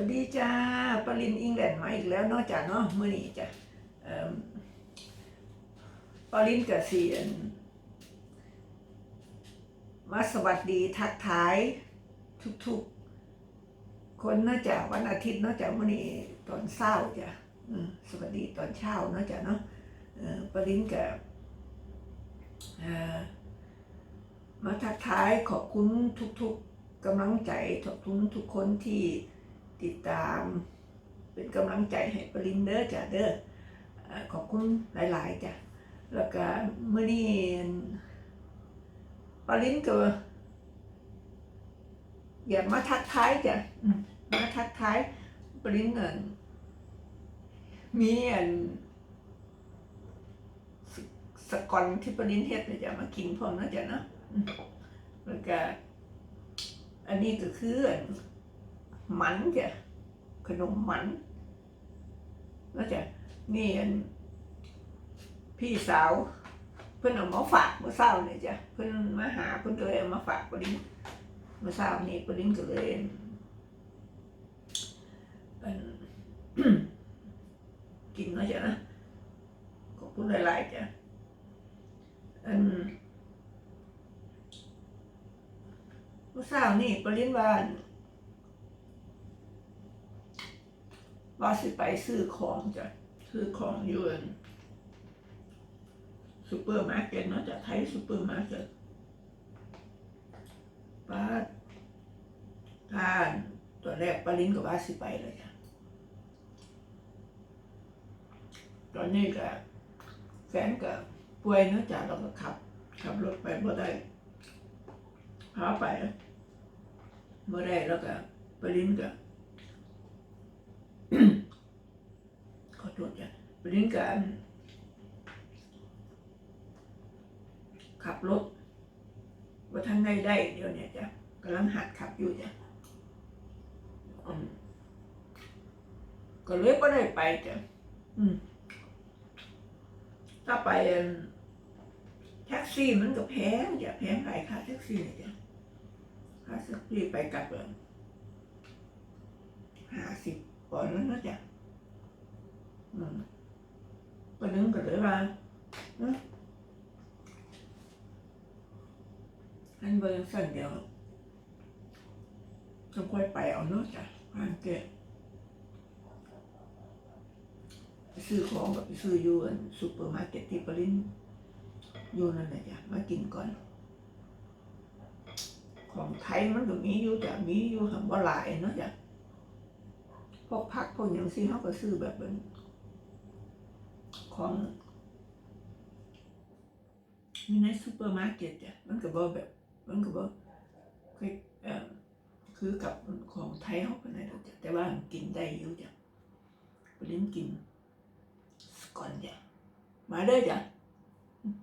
วัสดีจ้าปรินอิงแลนด์มาอีกแล้วเนอกจากเนาะเมื่อนี้จ้ะปรินกับเสียนมาสวัสดีทักทายทุกๆ คนเนอกจากวันอาทิตย์เนอกจากมื่อนี้ตอนเช้าจ้ะสวัสดีตอนเช้าเนอกจากเนาะปรินกับเอ่อมาทักทายขอบคุณทุกๆกำลังใจขอบคุณทุกคนที่ ติดตาม เป็นกำลังใจให้ปรินเด้อจ้ะเด้อเอ่อขอบคุณหลาย ๆ จ้ะ แล้วก็เมื่อนี้ปรินก็อยากมาทักทายจ้ะมาทักทายปรินเงินมีอันสสกอนที่ปรินเฮ็ดเนี่ยจะมากินพร้อมนะจ๊ะเนาะแล้วก็อันนี้ก็คือ อันมันจ้ะขนมหมันแล้วจ้ะนี่อันพี่สาว เพิ่อนเอามาฝากเมื่อเช้าเนี่ยจ้ะเพิ่อนมาหาเพิ่อนก็เลยเอามาฝากปรินเมื่อเช้านี้ปรินก็เลยกินนะจ้ะนะขอบคุณหลายๆจ้ะอันเมื่อเช้านี่ปรินว่าอัน ว่าสิไปซื้อของจ้ะซื้อของยู่อันซูเปอร์มาร์เก็ตเนาะจะไทยซูเปอร์มาร์เก็ตป้าท่านตอนแรกปาลินกับว่าสิไปเลยจ้ะตอนนี้ก็แฟนก็ป่วยเนาะจ้ะเราก็ขับขับรถไปบ่ได้พาไปบ่ได้แล้วก็ปาลินก็ ขอโทษจ้ะ วันนี้การขับรถว่าท่านได้ได้เดี๋ยวเนี่ยจ้ะกำลังหัดขับอยู่จ้ะก็เลยก็ได้ไปจ้ะถ้าไปแท็กซี่มันก็แพงจ้ะแพงหลายค่าแท็กซี่เนี่ยจ้ะค่าแท็กซี่ไปกลับห้าสิบปอนด์แล้วนะจ้ะอืม ก็นึกก็เลยว่าอันเบอร์สั่นเดียวจะค่อยไปเอาเนาะจ้ะผ่านเกะซื้อของกับซื้ออยู่อันซูเปอร์มาร์เก็ตที่ปรินอยู่นั่นแหละจ้ะมากินก่อน ของไทยมันก็มีอยู่จ้ะมีอยู่หังว่าหลายเนาะจ้ะพวกผักพวกอย่างซี่เขาก็ซื้อแบบเป็น ของมีในซูเปอร์มาร์เก็ตจ้ะมันก็บ่แบบ มันก็บ่คือเอ่อคือกับของไทยเขาปานใดดอกจ้ะแต่ว่ากินได้อยู่จ้ะไปเล่นกินสก่อนจ้ะมาเด้อจ้ะอืม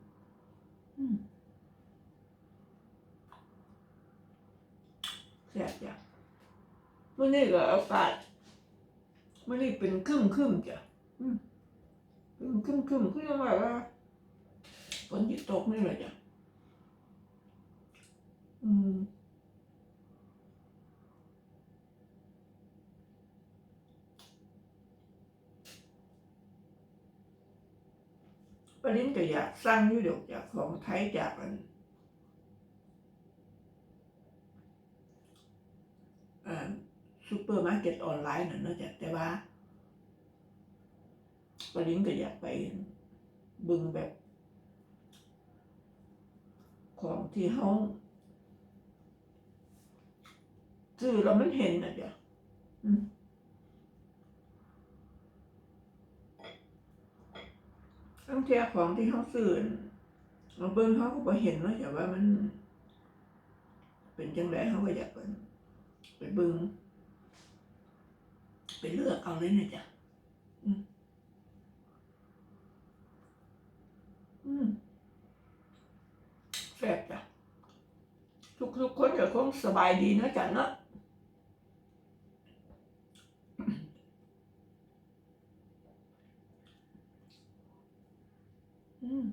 อืมแซ่บจ้ะมื้อนี้ก็อากาศมื้อนี้เป็นครึ้มๆจ้ะค รึ่มครึมครึมคือยังไงว่าฝนหยุดตกนี่แหละจ้ะอืมประเด็นก็อยากสร้างยุดอกจากของไทยจากอันอ่าซูเปอร์มาร์เก็ตออนไลน์น่ะเนอะจ้ะแต่ว่า ปรินก็อยากไปบึงแบบ ของที่เขาซื้อแล้วมันเห็นนะจ๊ะตั้งแต่ของที่เขาซื้อเราเบิ่งเขาก็บ่เห็นนะแต่ว่ามัน เป็นจังไดเขาก็อยากไปไปเบิ่งไปเลือกเอาเลยนะจ๊ะ อืม แซ่บจ้ะทุกทุกคนก็คงสบายดีนะจ๊ะเนาะอืม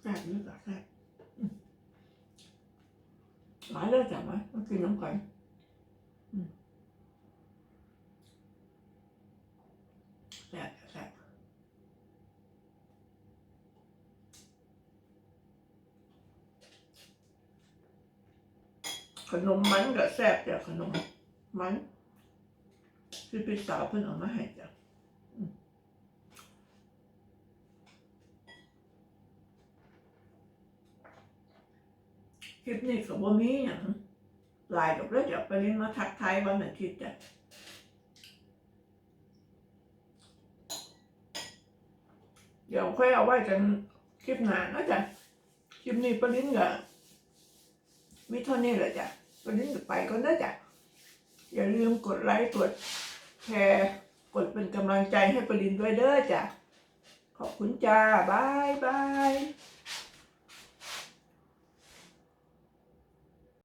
แซ่บนี่ก็แซ่บอืมมาเลด้อจ้ะมามากินน้ำกันอืมแซ่บแซ่บ ขนมมันก็แซ่บจ้ะขนมมันคือพี่สาวเพิ่นเอามาให้จ้ะคลิปนี้ก็บ่มีหยังหลายดอกเด้อจ้ะไปเล่นมาทักทายวันอาทิตย์จ้ะเดี๋ยวค่อยเอาไว้กันคลิปหน้านะจ้ะคลิปนี้ปริ้นก็ มีเท่านี้แหละจ้ะวันนี้ไปก็ได้จ้ะอย่าลืมกดไลค์กดแชร์กดเป็นกำลังใจให้ปรินด้วยเด้อจ้ะขอบคุณจ้าบายบาย